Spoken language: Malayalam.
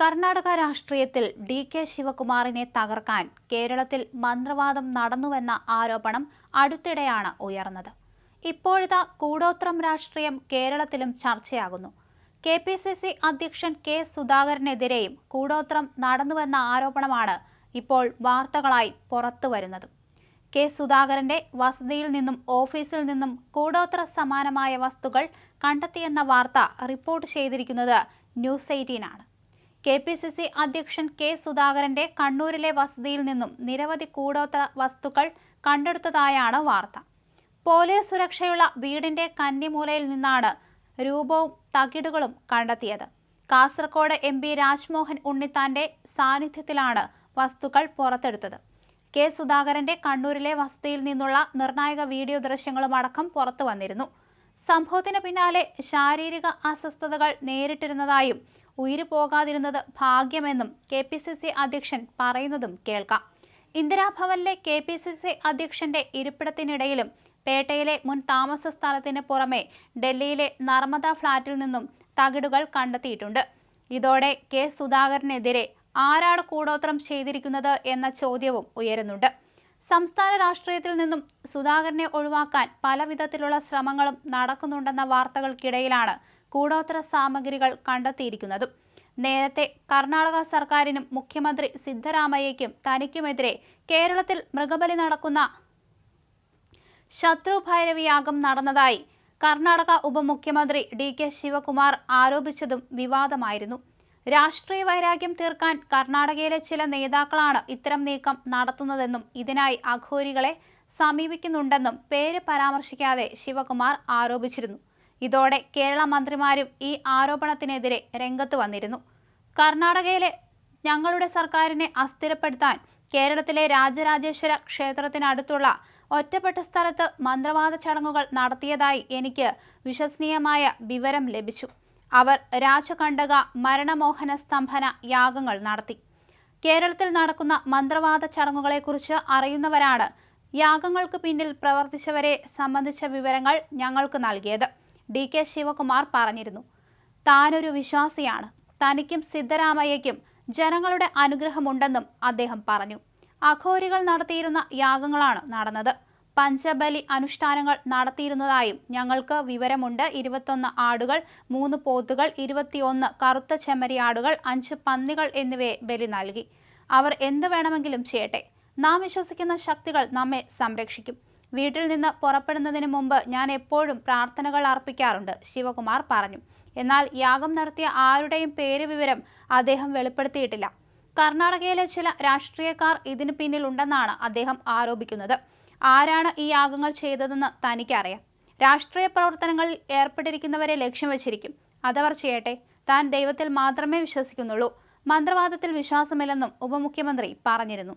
കർണാടക രാഷ്ട്രീയത്തിൽ ഡി കെ ശിവകുമാറിനെ തകർക്കാൻ കേരളത്തിൽ മന്ത്രവാദം നടന്നുവെന്ന ആരോപണം അടുത്തിടെയാണ് ഉയർന്നത്. ഇപ്പോഴത്തെ കൂടോത്രം രാഷ്ട്രീയം കേരളത്തിലും ചർച്ചയാകുന്നു. കെ പി സി സി അധ്യക്ഷൻ കെ സുധാകരനെതിരെയും കൂടോത്രം നടന്നുവെന്ന ആരോപണമാണ് ഇപ്പോൾ വാർത്തകളായി പുറത്തു വരുന്നത്. കെ സുധാകരന്റെ വസതിയിൽ നിന്നും ഓഫീസിൽ നിന്നും കൂടോത്ര സമാനമായ വസ്തുക്കൾ കണ്ടെത്തിയെന്ന വാർത്ത റിപ്പോർട്ട് ചെയ്തിരിക്കുന്നത് ന്യൂസ് എയ്റ്റീനാണ്. കെ പി സി സി അധ്യക്ഷൻ കെ സുധാകരന്റെ കണ്ണൂരിലെ വസതിയിൽ നിന്നും നിരവധി കൂടോത്ര വസ്തുക്കൾ കണ്ടെടുത്തതായാണ് വാർത്ത. പോലീസ് സുരക്ഷയുള്ള വീടിന്റെ കന്നിമൂലയിൽ നിന്നാണ് രൂപവും തകിടുകളും കണ്ടെത്തിയത്. കാസർകോട് എം പി രാജ്മോഹൻ ഉണ്ണിത്താന്റെ സാന്നിധ്യത്തിലാണ് വസ്തുക്കൾ പുറത്തെടുത്തത്. കെ സുധാകരന്റെ കണ്ണൂരിലെ വസതിയിൽ നിന്നുള്ള നിർണായക വീഡിയോ ദൃശ്യങ്ങളും അടക്കം പുറത്തു വന്നിരുന്നു സംഭവത്തിന് പിന്നാലെ ശാരീരിക അസ്വസ്ഥതകൾ നേരിട്ടിരുന്നതായും ഉയിര് പോകാതിരുന്നത് ഭാഗ്യമെന്നും കെ പി സി സി അധ്യക്ഷൻ പറയുന്നതും കേൾക്കാം. ഇന്ദിരാഭവനിലെ കെ പി സി സി അധ്യക്ഷന്റെ ഇരിപ്പിടത്തിനിടയിലും പേട്ടയിലെ മുൻ താമസ സ്ഥലത്തിന് പുറമെ ഡൽഹിയിലെ നർമ്മദ ഫ്ളാറ്റിൽ നിന്നും തകിടുകൾ കണ്ടെത്തിയിട്ടുണ്ട്. ഇതോടെ കെ സുധാകരനെതിരെ ആരാണ് കൂടോത്രം ചെയ്തിരിക്കുന്നത് എന്ന ചോദ്യവും ഉയരുന്നുണ്ട്. സംസ്ഥാന രാഷ്ട്രീയത്തിൽ നിന്നും സുധാകരനെ ഒഴിവാക്കാൻ പലവിധത്തിലുള്ള ശ്രമങ്ങളും നടക്കുന്നുണ്ടെന്ന വാർത്തകൾക്കിടയിലാണ് കൂടോത്ര സാമഗ്രികൾ കണ്ടെത്തിയിരിക്കുന്നതും. നേരത്തെ കർണാടക സർക്കാരിനും മുഖ്യമന്ത്രി സിദ്ധരാമയ്യയ്ക്കും തനിക്കുമെതിരെ കേരളത്തിൽ മൃഗബലി നടക്കുന്ന ശത്രുഭൈരവിയാഗം നടന്നതായി കർണാടക ഉപമുഖ്യമന്ത്രി ഡി കെ ശിവകുമാർ ആരോപിച്ചതും വിവാദമായിരുന്നു. രാഷ്ട്രീയ വൈരാഗ്യം തീർക്കാൻ കർണാടകയിലെ ചില നേതാക്കളാണ് ഇത്തരം നീക്കം നടത്തുന്നതെന്നും ഇതിനായി അഘോരികളെ സമീപിക്കുന്നുണ്ടെന്നും പേര് പരാമർശിക്കാതെ ശിവകുമാർ ആരോപിച്ചിരുന്നു. ഇതോടെ കേരള മന്ത്രിമാരും ഈ ആരോപണത്തിനെതിരെ രംഗത്ത് വന്നിരുന്നു. കർണാടകയിലെ ഞങ്ങളുടെ സർക്കാരിനെ അസ്ഥിരപ്പെടുത്താൻ കേരളത്തിലെ രാജരാജേശ്വര ക്ഷേത്രത്തിനടുത്തുള്ള ഒറ്റപ്പെട്ട സ്ഥലത്ത് മന്ത്രവാദ ചടങ്ങുകൾ നടത്തിയതായി എനിക്ക് വിശ്വസനീയമായ വിവരം ലഭിച്ചു. അവർ രാജകണ്ഠക മരണമോഹന സ്തംഭന യാഗങ്ങൾ നടത്തി. കേരളത്തിൽ നടക്കുന്ന മന്ത്രവാദ ചടങ്ങുകളെക്കുറിച്ച് അറിയുന്നവരാണ് യാഗങ്ങൾക്ക് പിന്നിൽ പ്രവർത്തിച്ചവരെ സംബന്ധിച്ച വിവരങ്ങൾ ഞങ്ങൾക്ക് നൽകിയത്. ഡി കെ ശിവകുമാർ പറഞ്ഞിരുന്നു. താനൊരു വിശ്വാസിയാണ്. തനിക്കും സിദ്ധരാമയ്യയ്ക്കും ജനങ്ങളുടെ അനുഗ്രഹമുണ്ടെന്നും അദ്ദേഹം പറഞ്ഞു. അഘോരികൾ നടത്തിയിരുന്ന യാഗങ്ങളാണ് നടന്നത്. പഞ്ചബലി അനുഷ്ഠാനങ്ങൾ നടത്തിയിരുന്നതായും ഞങ്ങൾക്ക് വിവരമുണ്ട്. ഇരുപത്തൊന്ന് ആടുകൾ മൂന്ന് പോത്തുകൾ ഇരുപത്തിയൊന്ന് കറുത്ത ചെമ്മരിയാടുകൾ അഞ്ച് പന്നികൾ എന്നിവയെ ബലി നൽകി. അവർ എന്ത് വേണമെങ്കിലും ചെയ്യട്ടെ. നാം വിശ്വസിക്കുന്ന ശക്തികൾ നമ്മെ സംരക്ഷിക്കും. വീട്ടിൽ നിന്ന് പുറപ്പെടുന്നതിന് മുമ്പ് ഞാൻ എപ്പോഴും പ്രാർത്ഥനകൾ അർപ്പിക്കാറുണ്ട് ശിവകുമാർ പറഞ്ഞു. എന്നാൽ യാഗം നടത്തിയ ആരുടെയും പേര് വിവരം അദ്ദേഹം വെളിപ്പെടുത്തിയിട്ടില്ല. കർണാടകയിലെ ചില രാഷ്ട്രീയക്കാർ ഇതിന് പിന്നിലുണ്ടെന്നാണ് അദ്ദേഹം ആരോപിക്കുന്നത്. ആരാണ് ഈ യാഗങ്ങൾ ചെയ്തതെന്ന് തനിക്കറിയാം. രാഷ്ട്രീയ പ്രവർത്തനങ്ങളിൽ ഏർപ്പെട്ടിരിക്കുന്നവരെ ലക്ഷ്യം വച്ചിരിക്കും. അതവർ ചെയ്യട്ടെ താൻ ദൈവത്തിൽ മാത്രമേ വിശ്വസിക്കുന്നുള്ളൂ. മന്ത്രവാദത്തിൽ വിശ്വാസമില്ലെന്നും ഉപമുഖ്യമന്ത്രി പറഞ്ഞിരുന്നു.